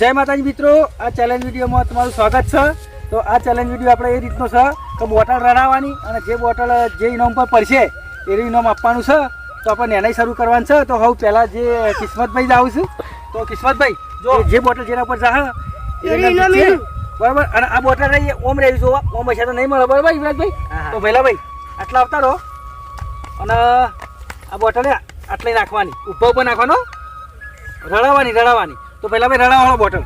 જય માતાજી મિત્રો. આ ચેલેન્જ વિડીયોમાં તમારું સ્વાગત છે. તો આ ચેલેન્જ વીડિયો આપણે એ રીતનો છે કે બોટલ રડાવવાની અને જે બોટલ જે ઇનામ પર પડશે એનું ઇનામ આપવાનું છે. તો આપણે નેનાઈ શરૂ કરવાનું છે. તો હવે પહેલાં જે કિસ્મતભાઈ જાઉં છું. તો કિસ્મતભાઈ જો જે. બોટલ જેના પર જા બરાબર? અને આ બોટલ રહી ઓમ રહી જો ઓમ પૈસા તો નહીં મળે. બરાબર યુવરાજભાઈ. તો ભાઈ આટલા આવતા રહો. અને આ બોટલે આટલી નાખવાની. ઊભા ઉપર નાખવાનો. રડાવવાની રડાવવાની. તો પહેલા ભાઈ રડાવવાનો બોટલ.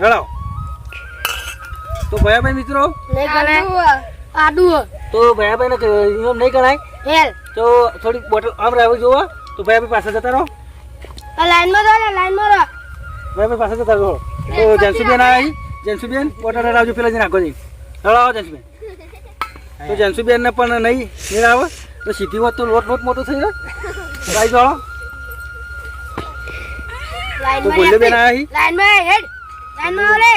રડાવો. તો ભયાભાઈ મિત્રો? આડું તો ભયાભાઈને ઇનામ નહીં ગણાય. હેલ. તો થોડીક બોટલ આમ રહેવું જોવો તો ભયાભાઈ પાસે જતા રહો. આ લાઈનમાં રહો લાઈનમાં રહો. ભયાભાઈ પાસે જતા રહો. તો જનસુબેન આવી. જનસુબેન બોટલ રડાવજો પેલા જઈને નાખો જઈ રડાવો જનસુબેન. તો જનસુબેનને પણ નહીં નહીં આવે તો સીધી વાત તો લોટ લોટ મોટો થઈ જાય ભાઈ જોડો બોલ્યો બેન આવી લાઈનમાં હેડ. લાઈનમાં આવો રે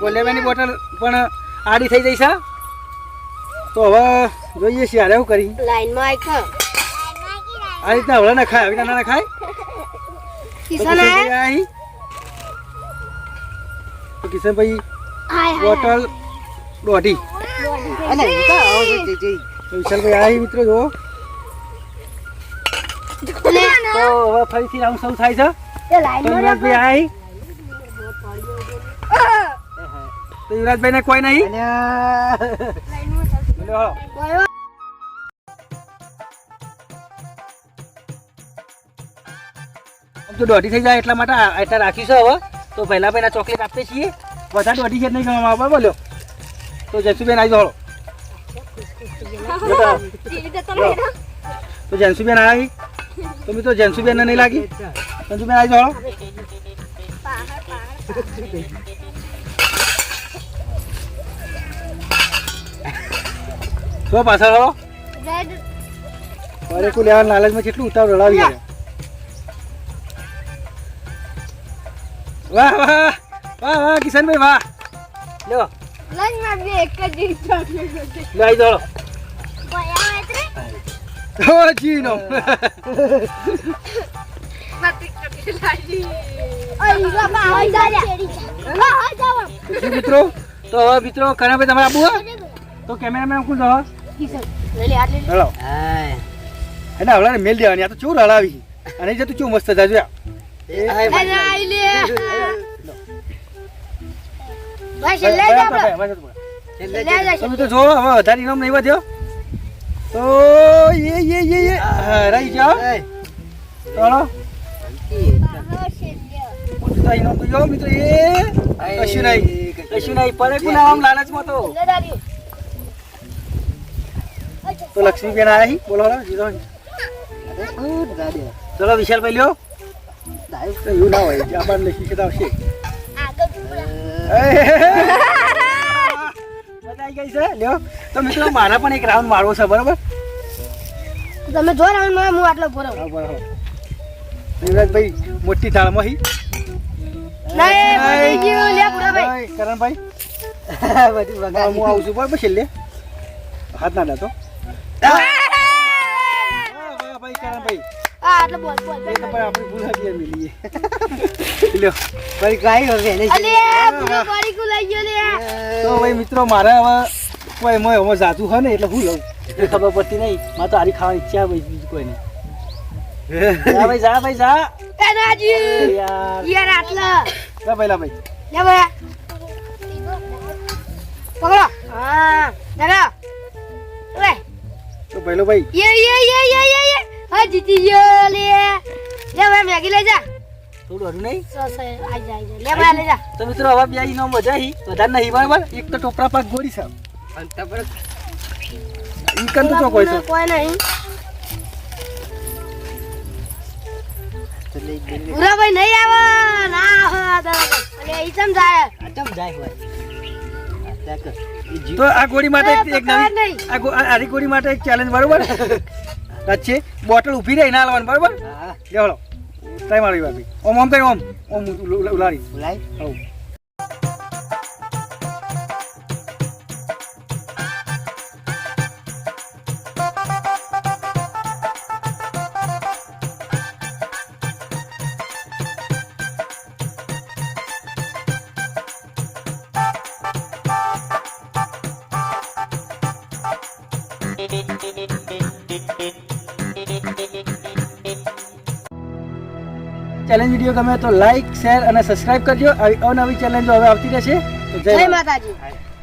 બોલ્યાબેનની બોટલ પણ આડી થઈ જઈ છે તો હવે જોઈએ છીએ હારે શું કરી. આઈ આ રીતના હવે ના ખાય આવી રીતના ના ખાય? તો કિશન આય? આવી તો કિશનભાઈ હાય બોટલ દોઢી. અને આવો જઈ જઈ. તો મિત્રો જુઓ. તો હવે ફરીથી રાઉન્ડ સૌ થાય છે. એ લાઈનમાં યુવરાજભાઈ આવી તો યુવરાજભાઈને કોઈ નહીં? તો દોઢી થઈ જાય એટલા માટે એટલા રાખીશું હવે. તો પહેલા પહેલા ચોકલેટ આપીએ છીએ. વધારે દોઢી છે નહીં ગણવામાં બાબા બોલો. તો જસુબેન આવી જાઓ તો જનસુબેન આવી તો મિત્રો જનસુબેન નહીં લાગી? જનસુબેન આવી જાઓ તો પાછળ હળો રેડ અરે કોઈ લેવા લાલચમાં કેટલું ઉતાર રડાવી ગયા વાહ વાહ વાહ વાહ કિશનભાઈ વાહ લ્યો લાઈનમાં બે એક જ ચોકલેટ લે આવી જાઓ ઓ જીનો જી મિત્રો તો હવે મિત્રો કનાભાઈ તમારે આબુ તો કેમેરામેન કોણ છો હેલો. એને મેલ દેવાની આ તો ચૂર હળાવી અને જતું ચૂ મસ્ત ભાઈ. છેલ્લે જ આપણે. છેલ્લે છેલ્લે જ. તમે તો જો હવે વધારે ઇનામ નહીં વધ્યો. તો એ એ એ એ. જાઓ. ચાલો હલકી. પૂછતા ઇનામ તો તો તો લક્ષ્મીબેન આવી બોલો જીરો. ચલો વિશાલભાઈ લ્યો તો એવું ના હોય જ્યાં બાર આવશે મજા ગઈ લ્યો મારા પણ એક રાઉન્ડ મારવો છે બરાબર તમે જો રાઉન્ડમાં હું આટલો ભરો બરાબર યુવરાજભાઈ મોટી થાળમાં હી. કરણભાઈ. બધું હા, આવું છું પણ છેલ્લે. હાથ ના વાહ, ભાઈ કરણભાઈ. આ આટલો બોલ બોલ એ તો ભાઈ આપણી ભૂલ હતી લ્યો. ફરી કાંઈ હવે એને અલે પૂરો ગોળી કુ લઈ ગયો લે. તો ભાઈ મિત્રો મારે હવે કોઈ એમાં એમાં જાતું હોય ને એટલે હું લઉં ખબર પડતી નહીં. મારે તો આરી ખાવાની ઈચ્છા ભાઈ બીજું કોઈ નહીં જા ભાઈ જા ભાઈ જા. રાજી યાર. આટલો. જા ભાઈ લે ભાઈ. પકડો. હા. દાદા. ઓય. તો પહેલો ભાઈ. યે યે યે યે યે યે. હા જીતી ગયો લે. લે ભાઈ મેગી લઈ જા. થોડું હરું નહીં. આઈ જા આઈ જા. લે ભાઈ લઈ જા. તો મિત્રો હવે બે ઇનામ મજા હી વધારે નહીં બરાબર એક તો ટોપરા પાક ગોળી સાહેબ અને તપરક ઈ તો કોઈ કોઈ નહીં. તો લઈ જ ગયેલી. પૂરા ભાઈ નહીં આવે? ના આવો અને ઈ ચમ જાય? આ ચમ જાય હોય? તો આ ગોળી માટે એક- નવી આ આરી ગોળી માટે એક ચેલેન્જ બરોબર? છે બોટલ ઊભી રહી ના લાવવાનું બરોબર? હા. લેવડો. ટાઈમ આવી ભાઈ ઓમ ઓમ કરી ઓમ. ઓમ ઉલ- ઉલ- ઉલાડી બોલાય હવ ચેલેન્જ વીડિયો ગમે તો લાઈક શેર અને સબસ્ક્રાઇબ કરજો. આવી અવનવી ચેલેન્જો હવે આવતી રહેશે જય જય માતાજી.